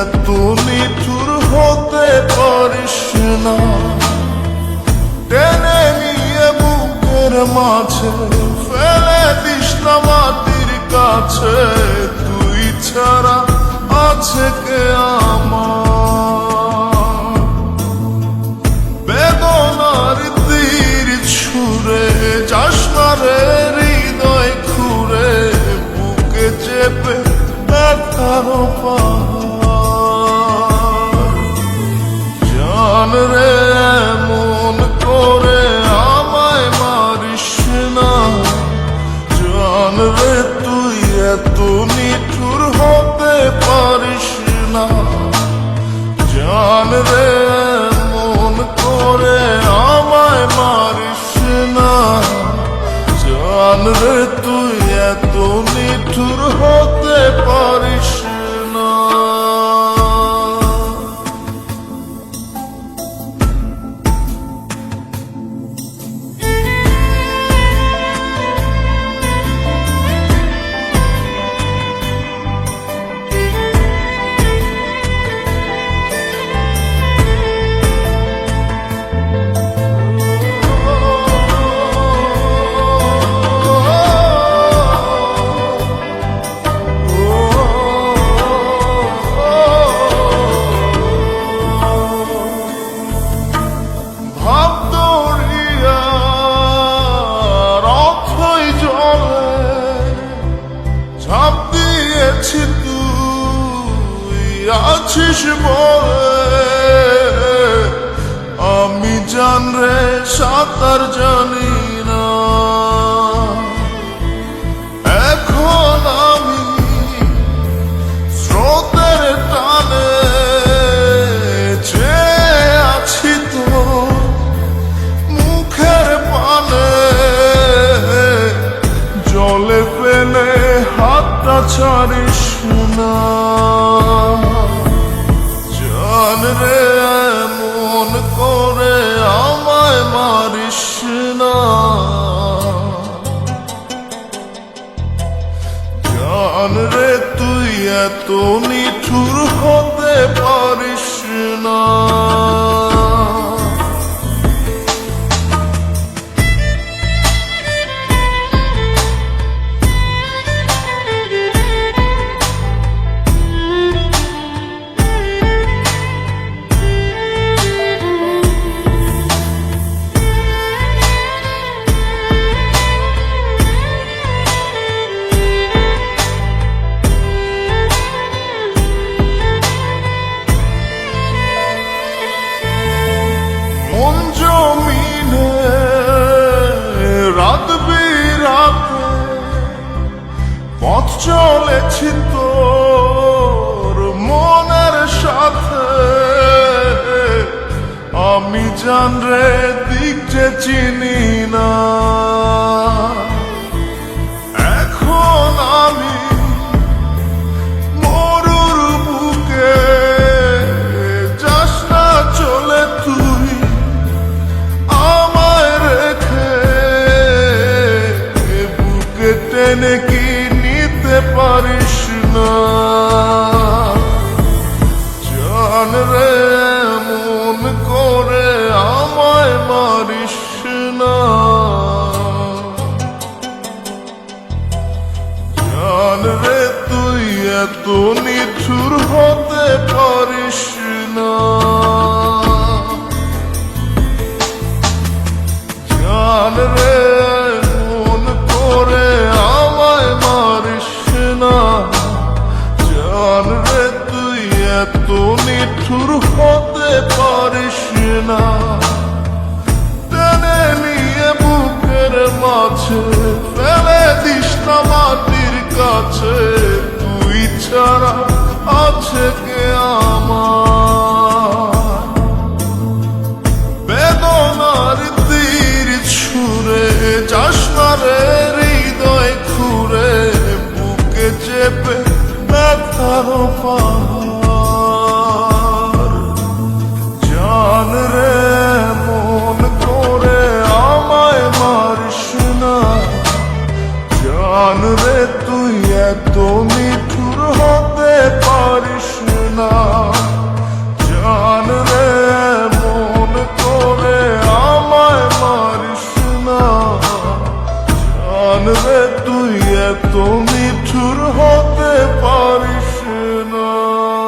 এত নিঠুর হতে পারিস না। টেনে নিয়ে বুকের মাঝে ফেলে দিস না মাটির কাছে। তুই ছাড়া আছে কে আমার? জান রে, মন করে আমায় মারিস না। জান রে, তুই এত নিঠুর হতে পারিস না। জান রে, মন করে আমায় মারিস না। জান রে, তুই এত নিঠুর হতে পারিস আছিস আমি জান রে, সাঁতার জানি না। এখন আমি স্রোতের টানে যে আছি তো মুখের পানে। জলে ফেলে হাতটা ছাড়িস না। জান রে, মন করে আমায় মারিস না। জান রে, তুই এত নিঠুর হতে পারিস না। চলেছি তোর মনের সাথে। আমি জান রে দিক যে চিনি না। এখন আমি মরুর বুকে চলে তুই বুকে রে মন করে আমায় মারিস না। জান রে তুই এত নিচুর হতে পারিস না। নিঠুর হতে পারিস না। টেনে নিয়ে বুকের মাঝে ফেলে দিস না মাটির কাছে। তুই ছাড়া আছে কে আমার? বেদনার তীর ছুঁড়ে যাস না রে হৃদয় খুঁড়ে, বুকে চেপে ব্যথার পাহাড় নিঠুর হতে পারিস না